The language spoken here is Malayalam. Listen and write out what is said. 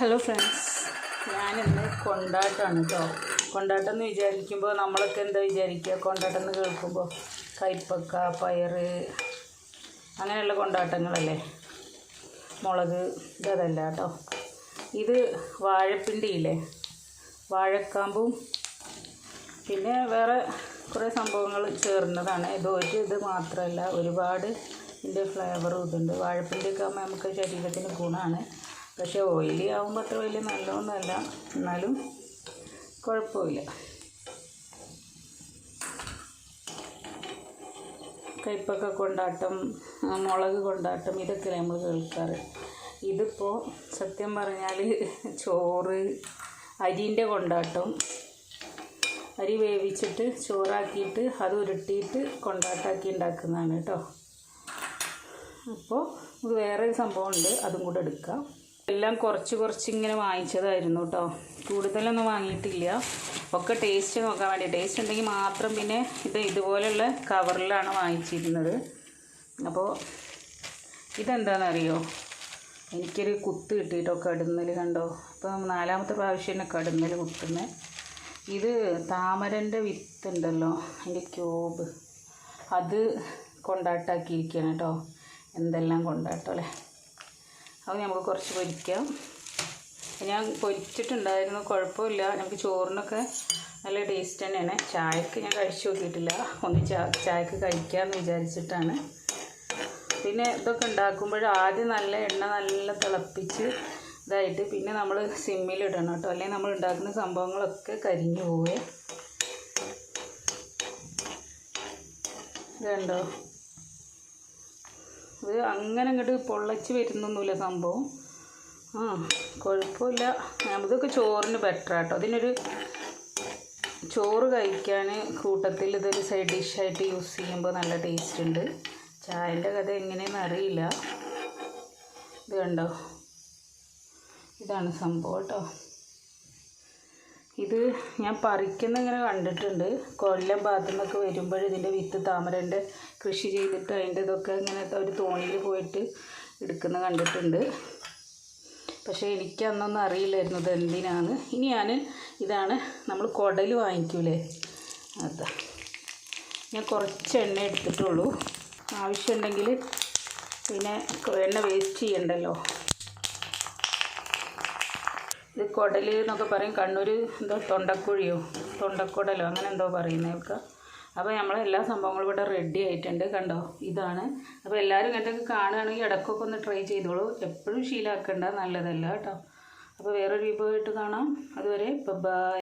ഹലോ ഫ്രണ്ട്സ് ഞാനിന്ന് കൊണ്ടാട്ടമാണ് കേട്ടോ കൊണ്ടാട്ടം എന്ന് വിചാരിക്കുമ്പോൾ നമ്മളൊക്കെ എന്താ വിചാരിക്കുക കൊണ്ടാട്ടം എന്ന് കേൾക്കുമ്പോൾ കൈപ്പക്ക പയർ അങ്ങനെയുള്ള കൊണ്ടാട്ടങ്ങളല്ലേ? മുളക് ഇതല്ല കേട്ടോ ഇത് വാഴപ്പിണ്ടിയില്ലേ? വാഴക്കാമ്പും പിന്നെ വേറെ കുറേ സംഭവങ്ങൾ ചേർന്നതാണ്. ഇത് ഒരു ഇത് മാത്രമല്ല ഒരുപാട് ഇതിന്റെ ഫ്ലേവറും ഇതുണ്ട്. വാഴപ്പിണ്ടിയൊക്കെ ആകുമ്പോൾ നമുക്ക് ശരീരത്തിന് ഗുണമാണ് പക്ഷേ ഓയിലി ആകുമ്പോൾ അത്ര വലിയ നല്ലതൊന്നുമല്ല. എന്നാലും കുഴപ്പമില്ല. കയ്പ്പൊക്കെ കൊണ്ടാട്ടം മുളക് കൊണ്ടാട്ടം ഇതൊക്കെ നമ്മൾ കേൾക്കാറ്. ഇതിപ്പോൾ സത്യം പറഞ്ഞാൽ ചോറ് അരിന്റെ കൊണ്ടാട്ടം. അരി വേവിച്ചിട്ട് ചോറാക്കിയിട്ട് അത് ഉരുട്ടിയിട്ട് കൊണ്ടാട്ടാക്കി ഉണ്ടാക്കുന്നതാണ് കേട്ടോ. അപ്പോൾ ഇത് വേറെ ഒരു സംഭവമുണ്ട്. അതും കൂടെ എടുക്കാം. എല്ലാം കുറച്ച് കുറച്ച് ഇങ്ങനെ വാങ്ങിച്ചതായിരുന്നു കേട്ടോ കൂടുതലൊന്നും വാങ്ങിയിട്ടില്ല. ഒക്കെ ടേസ്റ്റ് നോക്കാൻ വേണ്ടി. ടേസ്റ്റ് ഉണ്ടെങ്കിൽ മാത്രം പിന്നെ ഇത് ഇതുപോലെയുള്ള കവറിലാണ് വാങ്ങിച്ചിരുന്നത്. അപ്പോൾ ഇതെന്താണെന്നറിയോ എനിക്കൊരു കുത്ത് കിട്ടിയിട്ടോ കടുന്നൽ കണ്ടോ? ഇപ്പം നാലാമത്തെ പ്രാവശ്യം തന്നെ കടുന്നൽ കുത്തുന്നത് ഇത് താമരന്റെ വിത്തുണ്ടല്ലോ അതിന്റെ ക്യൂബ്. അത് കൊണ്ടാട്ടാക്കിയിരിക്കുകയാണ് കേട്ടോ എന്തെല്ലാം കൊണ്ടാട്ടോ അല്ലേ? അത് നമുക്ക് കുറച്ച് പൊരിക്കാം. ഞാൻ പൊരിച്ചിട്ടുണ്ടായിരുന്നു കുഴപ്പമില്ല. നമുക്ക് ചോറിനൊക്കെ നല്ല ടേസ്റ്റ് തന്നെയാണ്. ചായക്ക് ഞാൻ കഴിച്ചു നോക്കിയിട്ടില്ല. ഒന്ന് ചായക്ക് കഴിക്കാമെന്ന് വിചാരിച്ചിട്ടാണ്. പിന്നെ ഇതൊക്കെ ഉണ്ടാക്കുമ്പോൾ ആദ്യം നല്ല എണ്ണ നല്ല തിളപ്പിച്ച് ഇതായിട്ട് പിന്നെ നമ്മൾ സിമ്മിലിടണം കേട്ടോ. അല്ലെങ്കിൽ നമ്മൾ ഉണ്ടാക്കുന്ന സംഭവങ്ങളൊക്കെ കരിഞ്ഞു പോവേ. ഇതുണ്ടോ? ഇത് അങ്ങനെ അങ്ങോട്ട് പൊള്ളച്ച് വരുന്നൊന്നുമില്ല സംഭവം. ആ കുഴപ്പമില്ല. നമുക്കൊക്കെ ചോറിന് ബെറ്റർ ആട്ടോ. അതിനൊരു ചോറ് കഴിക്കാൻ കൂട്ടത്തിൽ ഇതൊരു സൈഡ് ഡിഷായിട്ട് യൂസ് ചെയ്യുമ്പോൾ നല്ല ടേസ്റ്റ് ഉണ്ട്. ചായന്റെ കഥ എങ്ങനെയെന്ന് അറിയില്ല. ഇത് കണ്ടോ? ഇതാണ് സംഭവം കേട്ടോ. ഇത് ഞാൻ പറിക്കുന്ന ഇങ്ങനെ കണ്ടിട്ടുണ്ട്. കൊല്ലം ഭാഗത്തു നിന്നൊക്കെ വരുമ്പോൾ ഇതിന്റെ വിത്ത് താമരന്റെ കൃഷി ചെയ്തിട്ട് അതിന്റെ ഇതൊക്കെ ഇങ്ങനെ ഒരു തോണിയിൽ പോയിട്ട് എടുക്കുന്ന കണ്ടിട്ടുണ്ട്. പക്ഷേ എനിക്ക് അന്നൊന്നും അറിയില്ലായിരുന്നു ഇത് എന്തിനാണ് ഇനി ഞാൻ ഇതാണ് നമ്മൾ കുടൽ വാങ്ങിക്കൂലേ? അതാ. ഞാൻ കുറച്ച് എണ്ണ എടുത്തിട്ടുള്ളൂ. ആവശ്യമുണ്ടെങ്കിൽ പിന്നെ എണ്ണ വേസ്റ്റ് ചെയ്യണ്ടല്ലോ. കുടൽ എന്നൊക്കെ പറയും. കണ്ണൂർ എന്തോ തൊണ്ടക്കുഴിയോ? തൊണ്ടക്കുടലോ? അങ്ങനെ എന്തോ പറയുന്നതൊക്കെ അപ്പോൾ നമ്മൾ എല്ലാ സംഭവങ്ങളും ഇവിടെ റെഡി ആയിട്ടുണ്ട് കണ്ടോ? ഇതാണ്. അപ്പോൾ എല്ലാവരും ഇങ്ങനത്തെയൊക്കെ കാണുകയാണെങ്കിൽ ഇടക്കൊക്കെ ഒന്ന് ട്രൈ ചെയ്തോളൂ. എപ്പോഴും ശീലമാക്കേണ്ട നല്ലതല്ല കേട്ടോ. അപ്പോൾ വേറൊരു വിഭവമായിട്ട് കാണാം. അതുവരെ ബൈ